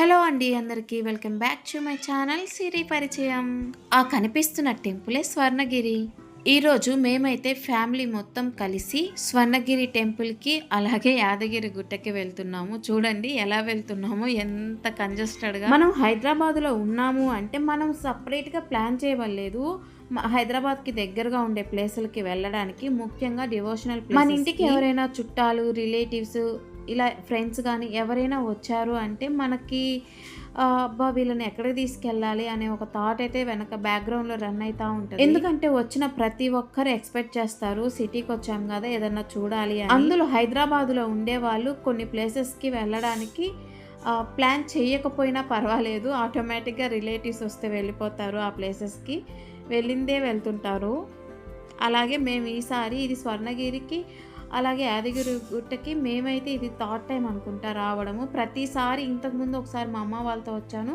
Hello అండి అందరికీ welcome back to my channel Siri పరిచయం. ఆ కనిపిస్తున్న టెంపులే స్వర్ణగిరి. ఈరోజు మేమైతే ఫ్యామిలీ మొత్తం కలిసి స్వర్ణగిరి టెంపుల్కి అలాగే యాదగిరి గుట్టకి వెళ్తున్నాము. చూడండి ఎలా వెళ్తున్నామో ఎంత కంజెస్టెడ్గా. మనం హైదరాబాద్లో ఉన్నాము అంటే మనం సపరేట్గా ప్లాన్ చేయవలేదు హైదరాబాద్కి దగ్గరగా ఉండే ప్లేసులకి వెళ్ళడానికి ముఖ్యంగా డివోషనల్ మన ఇంటికి ఎవరైనా చుట్టాలు రిలేటివ్స్ ఇలా ఫ్రెండ్స్ కానీ ఎవరైనా వచ్చారు అంటే మనకి అబ్బా వీళ్ళని ఎక్కడికి తీసుకెళ్ళాలి? అనే ఒక థాట్ అయితే వెనక బ్యాక్గ్రౌండ్లో రన్ అవుతూ ఉంటుంది. ఎందుకంటే వచ్చిన ప్రతి ఒక్కరు ఎక్స్పెక్ట్ చేస్తారు సిటీకి వచ్చాం కదా ఏదన్నా చూడాలి అని. అందులో హైదరాబాద్లో ఉండే వాళ్ళు కొన్ని ప్లేసెస్కి వెళ్ళడానికి ప్లాన్ చేయకపోయినా పర్వాలేదు. ఆటోమేటిక్గా రిలేటివ్స్ వస్తే వెళ్ళిపోతారు ఆ ప్లేసెస్కి వెళ్ళిందే వెళ్తుంటారు. అలాగే మేము ఈసారి ఇది స్వర్ణగిరికి అలాగే యాదగిరి గుట్టకి మేమైతే ఇది థర్డ్ టైం అనుకుంటా రావడము. ప్రతిసారి ఇంతకుముందు ఒకసారి మా అమ్మ వాళ్ళతో వచ్చాను.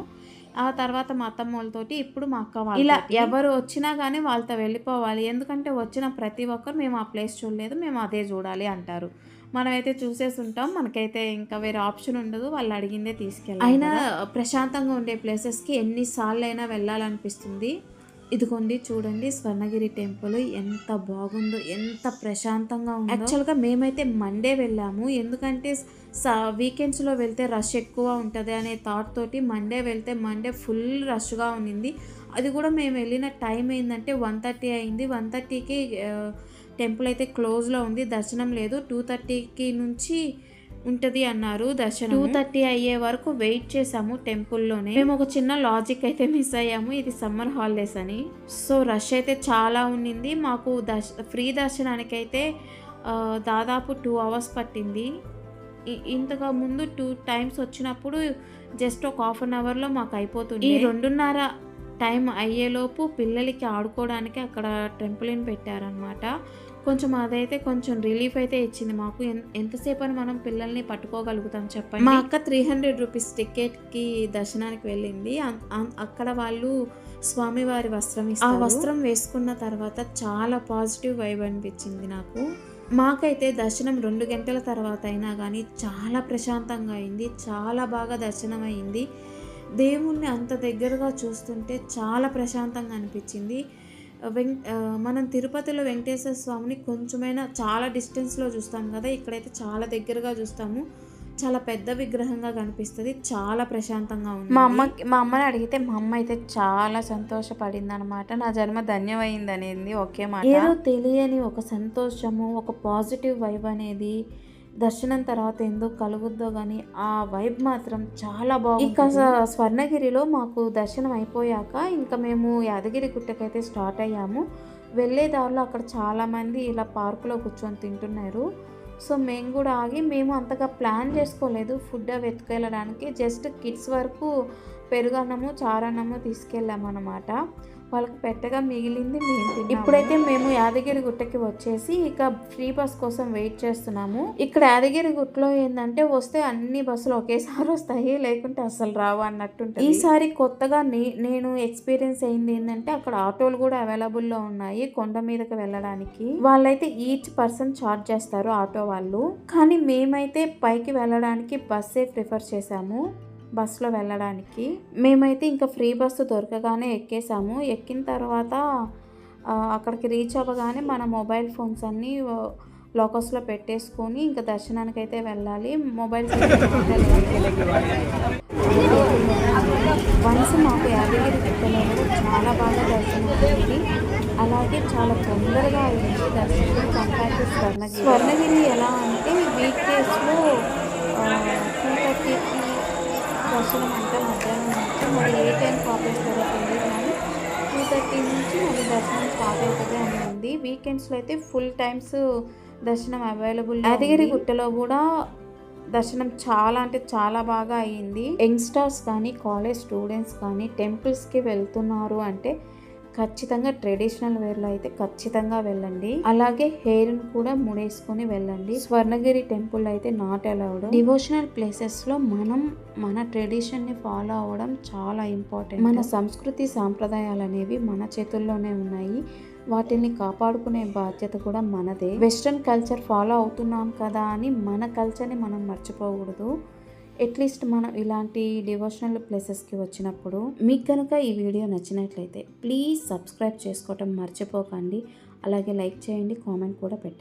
ఆ తర్వాత మా అత్తమ్మ వాళ్ళతోటి ఇప్పుడు మా అక్క వాళ్ళు ఇలా ఎవరు వచ్చినా కానీ వాళ్ళతో వెళ్ళిపోవాలి. ఎందుకంటే వచ్చిన ప్రతి ఒక్కరు మేము ఆ ప్లేస్ చూడలేదు మేము అదే చూడాలి అంటారు. మనమైతే చూసేసి ఉంటాం. మనకైతే ఇంకా వేరే ఆప్షన్ ఉండదు. వాళ్ళు అడిగిందే తీసుకెళ్ళాలి అయినా ప్రశాంతంగా ఉండే ప్లేసెస్కి ఎన్నిసార్లు అయినా వెళ్ళాలనిపిస్తుంది. ఇదిగోండి చూడండి స్వర్ణగిరి టెంపుల్ ఎంత బాగుందో ఎంత ప్రశాంతంగా ఉందో. యాక్చువల్గా మేమైతే మండే వెళ్ళాము. ఎందుకంటే వీకెండ్స్లో వెళ్తే రష్ ఎక్కువ ఉంటుంది అనే థాట్ తోటి మండే వెళ్తే మండే ఫుల్ రష్గా ఉన్నింది. అది కూడా మేము వెళ్ళిన టైం ఏంటంటే వన్ థర్టీ అయింది. వన్ థర్టీకి టెంపుల్ అయితే క్లోజ్లో ఉంది. దర్శనం లేదు. టూ థర్టీకి నుంచి ఉంటుంది అన్నారు దర్శనం టూ థర్టీ అయ్యే వరకు వెయిట్ చేసాము టెంపుల్లోనే. మేము ఒక చిన్న లాజిక్ అయితే మిస్ అయ్యాము ఇది సమ్మర్ హాలిడేస్ అని. సో రష్ అయితే చాలా ఉన్నింది. మాకు దర్శ ఫ్రీ దర్శనానికైతే దాదాపు టూ అవర్స్ పట్టింది. ఇ- ఇంతకు ముందు టూ టైమ్స్ వచ్చినప్పుడు జస్ట్ ఒక హాఫ్ అన్ అవర్లో మాకు అయిపోతుంది ఈ రెండున్నర టైం అయ్యేలోపు పిల్లలకి ఆడుకోవడానికి అక్కడ టెంపుల్ని పెట్టారనమాట కొంచెం అదైతే కొంచెం రిలీఫ్ అయితే ఇచ్చింది మాకు. ఎంతసేపు అని మనం పిల్లల్ని పట్టుకోగలుగుతాం చెప్పండి? మా అక్క త్రీ హండ్రెడ్ రూపీస్ టికెట్కి దర్శనానికి వెళ్ళింది. అక్కడ వాళ్ళు స్వామివారి వస్త్రం. ఆ వస్త్రం వేసుకున్న తర్వాత చాలా పాజిటివ్ వైబ్ అనిపించింది నాకు. మాకైతే దర్శనం రెండు గంటల తర్వాత అయినా కానీ చాలా ప్రశాంతంగా అయింది. చాలా బాగా దర్శనం అయింది దేవుణ్ణి అంత దగ్గరగా చూస్తుంటే చాలా ప్రశాంతంగా అనిపించింది. వెం ఆ, మనం తిరుపతిలో వెంకటేశ్వర స్వామిని కొంచెమైనా చాలా డిస్టెన్స్లో చూస్తాం కదా ఇక్కడైతే చాలా దగ్గరగా చూస్తాము. చాలా పెద్ద విగ్రహంగా కనిపిస్తుంది చాలా ప్రశాంతంగా ఉంది. మా అమ్మకి మా అమ్మని అడిగితే మా అమ్మ అయితే చాలా సంతోషపడింది అనమాట నా జన్మ ధన్యమైంది అనేది ఒకే మాట. ఏదో తెలియని ఒక సంతోషము ఒక పాజిటివ్ వైబ్ అనేది దర్శనం తర్వాత ఎందుకు కలుగుద్దో కానీ ఆ వైబ్ మాత్రం చాలా బాగుంది ఇక స్వర్ణగిరిలో మాకు దర్శనం అయిపోయాక ఇంకా మేము యాదగిరి గుట్టకైతే స్టార్ట్ అయ్యాము. వెళ్ళే దారిలో అక్కడ చాలామంది ఇలా పార్కులో కూర్చొని తింటున్నారు. సో మేము కూడా ఆగి మేము అంతగా ప్లాన్ చేసుకోలేదు ఫుడ్ అవి ఎత్తుకెళ్ళడానికి. జస్ట్ కిడ్స్ వరకు పెరుగన్నము చారన్నము తీసుకెళ్ళామన్నమాట. వాళ్ళకి పెట్టగా మిగిలింది మేము. ఇప్పుడైతే మేము యాదగిరి గుట్టకి వచ్చేసి ఇక ఫ్రీ బస్ కోసం వెయిట్ చేస్తున్నాము. ఇక్కడ యాదగిరి గుట్టలో ఏంటంటే వస్తే అన్ని బస్సులు ఒకేసారి వస్తాయి లేకుంటే అసలు రావు అన్నట్టు ఈసారి కొత్తగా నే- నేను ఎక్స్పీరియన్స్ అయింది ఏంటంటే అక్కడ ఆటోలు కూడా అవైలబుల్లో ఉన్నాయి కొండ మీదకి వెళ్ళడానికి. వాళ్ళైతే ఈచ్ పర్సన్ చార్జ్ చేస్తారు ఆటో వాళ్ళు. కానీ మేమైతే పైకి వెళ్ళడానికి బస్సే ప్రిఫర్ చేసాము బస్సులో వెళ్ళడానికి. మేమైతే ఇంకా ఫ్రీ బస్సు దొరకగానే ఎక్కేసాము. ఎక్కిన తర్వాత అక్కడికి రీచ్ అవ్వగానే మన మొబైల్ ఫోన్స్ అన్నీ లోకస్లో పెట్టేసుకొని ఇంకా దర్శనానికి అయితే వెళ్ళాలి. మొబైల్ వన్స్ మాకు యాదగిరి గుట్టలో చాలా బాగా దర్శనం అయింది. అలాగే చాలా తొందరగా అయింది దర్శనం. Compare to Swarnagiri. స్వర్ణగిరి ఎలా అంటే వీక్ దర్శనం స్టార్ట్ అవుతుంది అని ఉంది. వీకెండ్స్లో అయితే ఫుల్ టైమ్స్ దర్శనం అవైలబుల్ యాదగిరి గుట్టలో కూడా దర్శనం చాలా అంటే చాలా బాగా అయ్యింది యంగ్స్టర్స్ కానీ కాలేజ్ స్టూడెంట్స్ కానీ టెంపుల్స్కి వెళ్తున్నారు అంటే ఖచ్చితంగా ట్రెడిషనల్ వేర్లో అయితే ఖచ్చితంగా వెళ్ళండి. అలాగే హెయిర్ కూడా ముడేసుకొని వెళ్ళండి. స్వర్ణగిరి టెంపుల్ అయితే నాట్ అలౌడ్ డివోషనల్ ప్లేసెస్లో మనం మన ట్రెడిషన్ని ఫాలో అవ్వడం చాలా ఇంపార్టెంట్. మన సంస్కృతి సాంప్రదాయాలు అనేవి మన చేతుల్లోనే ఉన్నాయి. వాటిని కాపాడుకునే బాధ్యత కూడా మనదే. వెస్ట్రన్ కల్చర్ ఫాలో అవుతున్నాం కదా అని మన కల్చర్ని మనం మర్చిపోకూడదు. అట్లీస్ట్ మనం ఇలాంటి డివోషనల్ ప్లేసెస్కి వచ్చినప్పుడు మీకు కనుక ఈ వీడియో నచ్చినట్లయితే ప్లీజ్ సబ్స్క్రైబ్ చేసుకోవటం మర్చిపోకండి. అలాగే లైక్ చేయండి కామెంట్ కూడా పెట్టండి.